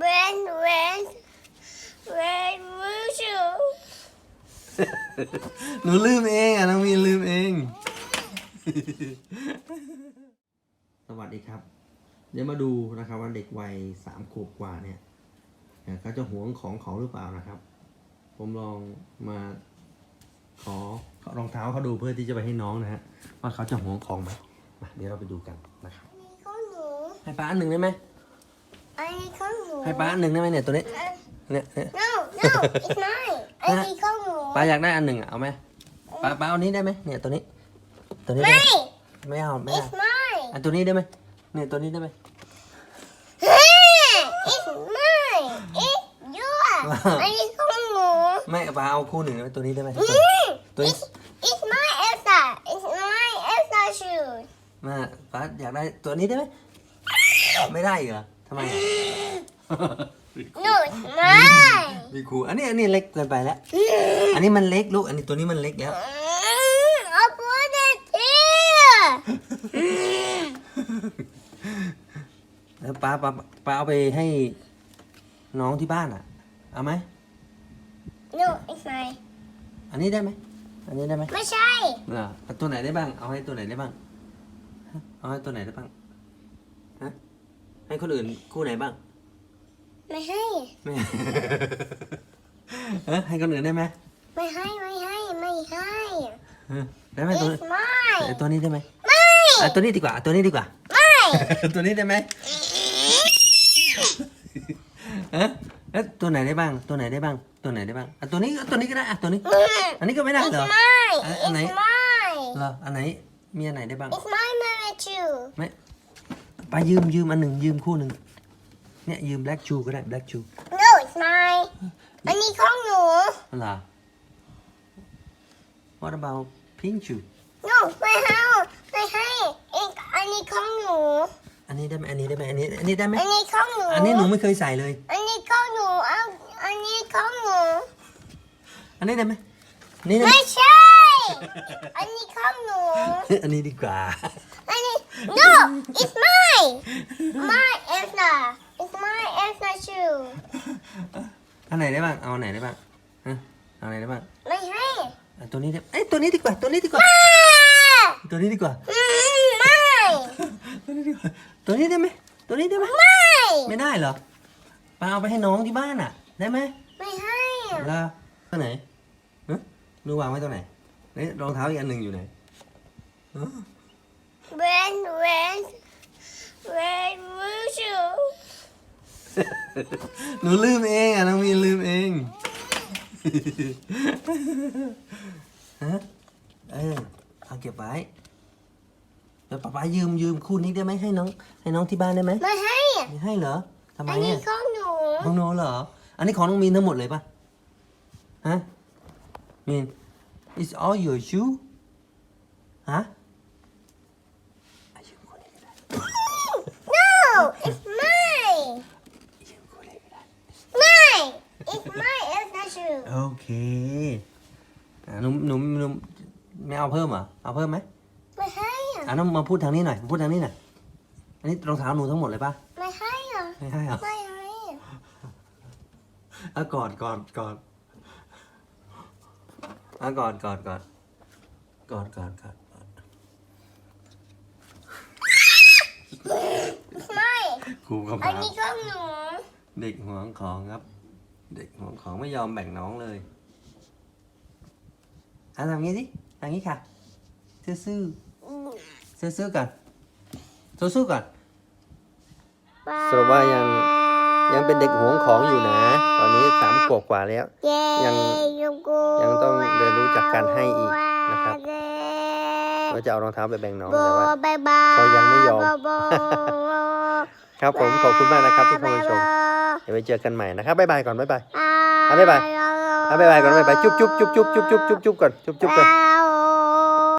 when when when will you หนูลืมเองอะน้องมีนลืมเอง สวัสดีครับ เดี๋ยวมาดูนะครับว่าเด็กวัยสามขวบกว่าเนี่ยเอ่อเขาจะหวงของเขาหรือเปล่านะครับ ผมลองมาขอรองเท้าเขาดูเพื่อที่จะไปให้น้องนะฮะว่าเขาจะหวงของไหมมาเดี๋ยวเราไปดูกันนะครับอันนี้ของหนูให้ป้าอันหนึ่งได้ไหม อันนี้ของหนูให้ป้าอันหนึ่งได้ไหมเนี่ยตัวนี้เอ่อเนี่ยเนี่ย no no it's mine อันนี้ของหนูป้าอยากได้อันหนึ่งอะเอาไหมป้าป้าเอานี้ได้ไหมเนี่ยตัวนี้ ตัวนี้ได้ไม่ไหมไม่เอาไม่เอา it's mine อันตัวนี้ได้ไหมเนี่ยตัวนี้ได้ไหม it's mine it's yours อันนี้ของหนูไม่ป้าเอาคู่หนึ่งได้ไหมตัวนี้ได้ไหมอืมตัวนี้ it's it's my Elsa it's my Elsa shoes มาป้าอยากได้ตัวนี้ได้ไหมไม่ได้เหรอทำไมอะ no it's mine มีครูอันนี้อันนี้เล็กเกินไปแล้ว อันนี้มันเล็กลูก อันนี้ตัวนี้มันเล็กแล้ว I'll put it here แล้วป้าป้าป้าเอาไปให้น้องที่บ้านอะ เอาไหม no it's mine อันนี้ได้ไหม อันนี้ได้ไหมไม่ใช่ เหรอเอาตัวไหนได้บ้าง เอาให้ตัวไหนได้บ้างฮะเอาให้ตัวไหนได้บ้าง ฮะ ให้คนอื่นคู่ไหนบ้าง ไม่ให้ ไม่ เออให้คนอื่นได้ไหมไม่ให้ไม่ให้ไม่ให้เออได้ไหมตัว it's mine เออตัวนี้ได้ไหมไม่อะตัวนี้ดีกว่าตัวนี้ดีกว่า ไม่ตัวนี้ได้ไหมเอ๊ะเอ๊ะตัวไหนได้บ้าง ตัวไหนได้บ้าง ตัวไหนได้บ้างอะตัวนี้ตัวนี้ก็ได้อะตัวนี้ อันนี้ก็ไม่ได้ it's เหรอ mine อันอันไหน it's mine เหรอ อันไหน มีอันไหนได้บ้าง it's mine mama too ไม่ ไปยืมยืมอันหนึ่งยืมคู่หนึ่งเนี่ยยืม black shoe ก็ได้ black shoe no it's mine อันนี้ของหนู เหรอ what about pink shoe no ไม่ให้ไม่ให้อีกอันนี้ของหนู อันนี้ได้ไหมอันนี้ได้ไหมอันนี้อันนี้ได้ไหมอันนี้ของหนูอันนี้หนูไม่เคยใส่เลย อันนี้ของหนูเอาอันนี้ของหนู อันนี้ได้ไหมอันนี้ได้ไหมไม่ใช่ อันนี้ของหนู อันนี้ดีกว่า อันนี้ no it's mine my Elsa it's my Elsa shoe อันไหนได้บ้าง เอาอันไหนได้บ้างฮะเอาอันไหนได้บ้างไม่ให้อะตัวนี้ได้เอ้ยตัวนี้ดีกว่า ตัวนี้ดีกว่าอ่าตัวนี้ดีกว่าอืมไม่ตัวนี้ดีกว่า ตัวนี้ได้ไหม ตัวนี้ได้ไหมไม่ไม่ได้เหรอป้าเอาไปให้น้องที่บ้านอะ ได้ไหมไม่ให้แล้วตัวไหนฮะหนูวางไว้ตรงไหนนี่รองเท้าอีกอันหนึ่งอยู่ไหนฮะ when when when will you หนูลืมเองอะน้องมีนลืมเองฮะเออเอาเก็บไว้เดี๋ยวป๊าป๊ายืมยืมคู่นี้ได้ไหมให้น้อง ให้น้องที่บ้านได้ไหมไม่ให้ไม่ให้เหรอทำไมอันนี้อะของหนูน้องโนเหรอ อันนี้ของน้องมีนทั้งหมดเลยปะฮะมีน it's all your shoe ฮะอะยืมคู่นี้ก็ได้ no it's mine ยืมคู่นี้ก็ได้ mine it's my Elsa shoe โอ เคอะหนูหนูหนูไม่เอาเพิ่มเหรอเอาเพิ่มไหมไม่ให้อะอะน้องมาพูดทางนี้หน่อย พูดทางนี้หน่อย อันนี้รองเท้าหนูทั้งหมดเลยปะไม่ให้อะไม่ให้เหรอไม่ให้อะกอดกอดกอดอะกอดกอดกอดกอดกอดกอดกอดไม่ครูกับอันมานี้ของหนู เด็กหวงของครับ เด็กหวงของไม่ยอมแบ่งน้องเลยอะทำงี้สิทำงี้ค่ะ ซื่อซื่อซื่อซื่อๆก่อนสู้สู้ๆก่อนสรุปว่ายังยังเป็นเด็กหวงของอยู่นะ ตอนนี้สามขวบกว่าแล้วเย้ยังยังต้องเรียนรู้จากการให้อีกนะครับว่าจะเอารองเท้าไปแบ่งน้องโบแต่ว่าบายบายเขายังไม่ยอมโบครับผมขอบคุณมากนะครับที่เข้ามาชม เดี๋ยวไปเจอกันใหม่นะครับบ๊ายบายก่อนบ๊ายบายอะบ๊ายบายอะบ๊ายบายก่อนบ๊ายบายจุ๊บจุ๊บจุ๊บจุ๊บจุ๊บจุ๊บจุ๊บก่อนจุ๊บจุ๊บก่อน